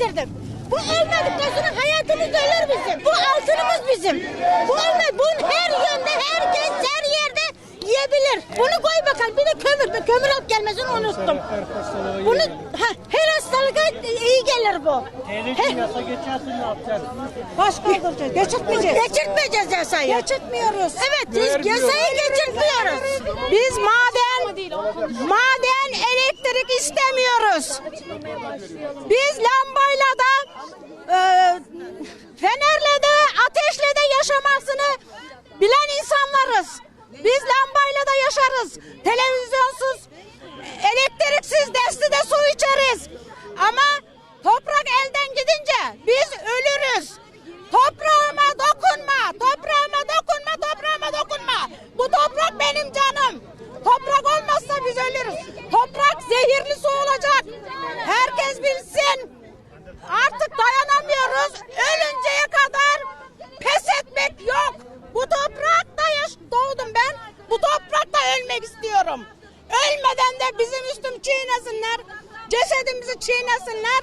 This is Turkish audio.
getirdik. Bu olmadıktan sonra hayatımız ölür bizim. Bu altınımız bizim. Bu olmaz. Bunu her yönde, herkes her yerde yiyebilir. Bunu koy bakalım. Bir de kömür. Bir kömür alıp gelmesini unuttum. Bunu ha, her hastalığa iyi gelir bu. Teyzeciğim yasa geçersin ne yapacaksın? Baş kaldıracağız. Geçirtmeyeceğiz. Geçirtmeyeceğiz yasayı. Geçirtmiyoruz. Evet, biz yasayı geçirtmiyoruz. Biz maden, maden elektrik istemiyoruz. Biz lambayla da, e, fenerle de, ateşle de yaşamasını bilen insanlarız. Biz lambayla da yaşarız. Televizyonsuz, elektriksiz desti de su içeriz. Ama toprak elden gidince biz ölürüz. Toprağıma dokunma, toprağıma dokunma, toprağıma dokunma. Bu toprak benim canım. Toprak olmazsa biz ölürüz. Toprak zehirli su olacak. Herkes bilsin. Artık dayanamıyoruz. Ölünceye kadar pes etmek yok. Bu toprakta istiyorum. Ölmeden de bizim üstüm çiğnesinler. Cesedimizi çiğnesinler.